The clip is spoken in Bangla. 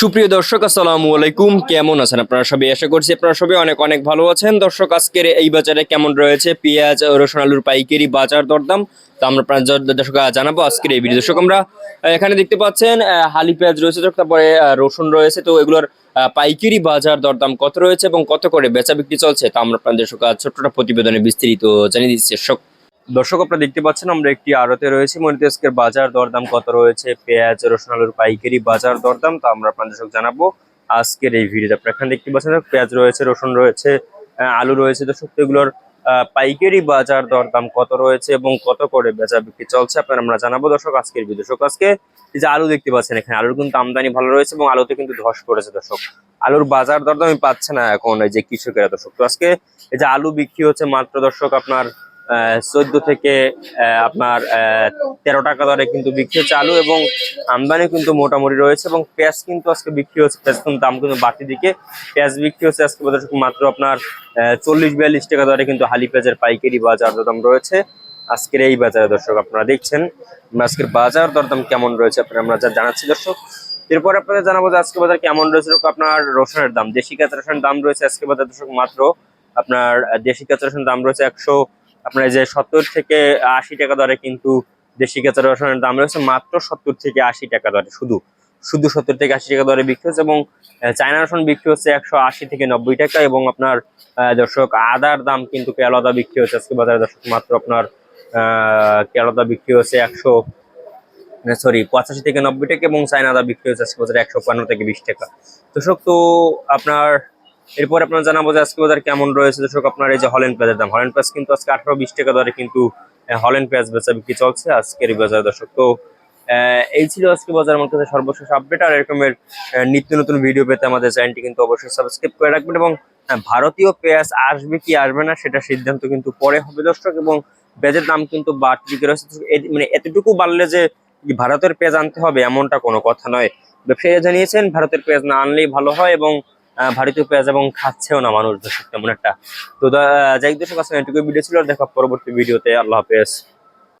সুপ্রিয় দর্শক, আসসালামু আলাইকুম। কেমন আছেন আপনারা সবাই? আশা করছি আপনারা সবাই অনেক অনেক ভালো আছেন। দর্শক, আজকের এই বাজারে কেমন রয়েছে? পেঁয়াজ, রসুন, আলুর পাইকারি বাজার দরদাম। তো আমরা দর্শক জানাব আজকের এই ভিডিও। দর্শক, আমরা এখানে দেখতে পাচ্ছেন হালি পেঁয়াজ রয়েছে, তারপরে রসুন রয়েছে। তো এগুলোর পাইকারি বাজার দরদাম কত রয়েছে এবং কত করে বেচা বিক্রি চলছে? তা আমরা আপনাদের দর্শক আজ ছোট্ট প্রতিবেদনে বিস্তারিত জানিয়ে দিচ্ছি। দর্শক দর্শক, আপনারা দেখতে পাচ্ছেন আমরা একটি আড়তে রয়েছে। মনিত আজকের বাজার দরদাম কত রয়েছে? পেঁয়াজ, রসুন, আলুর পাইকারি বাজার দরদাম, তা আমরা আপনাদের দর্শক জানাব আজকের এই ভিডিওতে। আপনারা এখানে দেখতে পাচ্ছেন পেঁয়াজ রয়েছে, রসুন রয়েছে আলু রয়েছে। দর্শক এগুলোর পাইকারি বাজার দরদাম কত রয়েছে এবং কত করে বেচা বিক্রি চলছে আপনারা আমরা জানাব। দর্শক, আজকের ভিডিও। দর্শক, আজকে এই যে আলু দেখতে পাচ্ছেন এখানে, আলুর কিন্তু আমদানি ভালো রয়েছে এবং আলুতে কিন্তু ধস পড়েছে। দর্শক, আলুর বাজার দরদামই পাচ্ছে না এখন এই যে কৃষকেরা। দর্শক, তো আজকে এই যে আলু বিক্রি হচ্ছে মাত্র দর্শক আপনার চোদ্দ থেকে আপনার তেরো টাকা দরে কিন্তু বিক্রি চালু এবং আমদানি কিন্তু মোটামুটি রয়েছে এবং পেঁয়াজ কিন্তু আজকে বিক্রি হচ্ছে, পেঁয়াজ কিন্তু দাম কিন্তু বাড়তি দিকে। পেঁয়াজ বিক্রি হচ্ছে আজকে মাত্র আপনার চল্লিশ বিয়াল্লিশ টাকা দরে কিন্তু হালি পেঁয়াজের পাইকারি বাজার দরদাম রয়েছে। আজকের এই বাজারে দর্শক আপনারা দেখছেন আজকের বাজার দরদাম কেমন রয়েছে আপনারা আমরা যা জানাচ্ছি দর্শক। এরপর আপনাদের জানাব যে আজকে বাজার কেমন রয়েছে আপনার রসুনের দাম। দেশি কাঁচা রসুনের দাম রয়েছে আজকে বাজার দর্শক মাত্র আপনার দেশি কাঁচা রসুনের দাম রয়েছে একশো আপনার যে সত্তর থেকে আশি টাকা দরে কিন্তু দেশি কাঁচা রসুনের দাম রয়েছে মাত্র সত্তর থেকে আশি টাকা দরে। শুধু শুধু সত্তর থেকে আশি টাকা দরে বিক্রি হচ্ছে এবং চায়না রসুন বিক্রি হচ্ছে একশো আশি থেকে নব্বই টাকা এবং আপনার দর্শক আদার দাম কিন্তু কেলাদা বিক্রি হচ্ছে। আজকে বাজারে দর্শক মাত্র আপনার কেলাদা বিক্রি হচ্ছে একশো সরি পঁচাশি থেকে নব্বই টাকা এবং চায়না আদা বিক্রি হচ্ছে আজকে বাজারে একশো পনেরো থেকে বিশ টাকা। দর্শক, তো আপনার এরপর আপনার জানাব যে আজকে বাজার কেমন রয়েছে। দর্শক, আপনার এই যে হলেন পেঁয়াজের দাম। হলেন পেঁয়াজ কিন্তু আজকে আঠারো বিশ টাকা দরে কিন্তু হলেন পেঁয়াজ বেচা বিক্রি চলছে আজকের বাজার, দর্শক। তো এই ছিল আজকে বাজার আমার কাছে সর্বশেষ আপডেট আর এরকমের নিত্য নতুন ভিডিও পেতে আমাদের চ্যানেলটি কিন্তু অবশ্যই সাবস্ক্রাইব করে রাখবেন এবং ভারতীয় পেঁয়াজ আসবে কি আসবে না সেটা সিদ্ধান্ত কিন্তু পরে হবে, দর্শক। এবং পেঁয়াজের দাম কিন্তু বাড়তি রয়েছে। মানে এতটুকু বাড়লে যে ভারতের পেঁয়াজ আনতে হবে এমনটা কোনো কথা নয়। ব্যবসায়ীরা জানিয়েছেন, ভারতের পেঁয়াজ না আনলেই ভালো হয় এবং ভারতীয় পেঁয়াজ এবং খাচ্ছেও না মানুষ দর্শক, তেমন একটা। তো যাই দর্শক আসলে এটুকু ভিডিও ছিল। দেখা পরবর্তী ভিডিওতে আল্লাহ হাফেজ।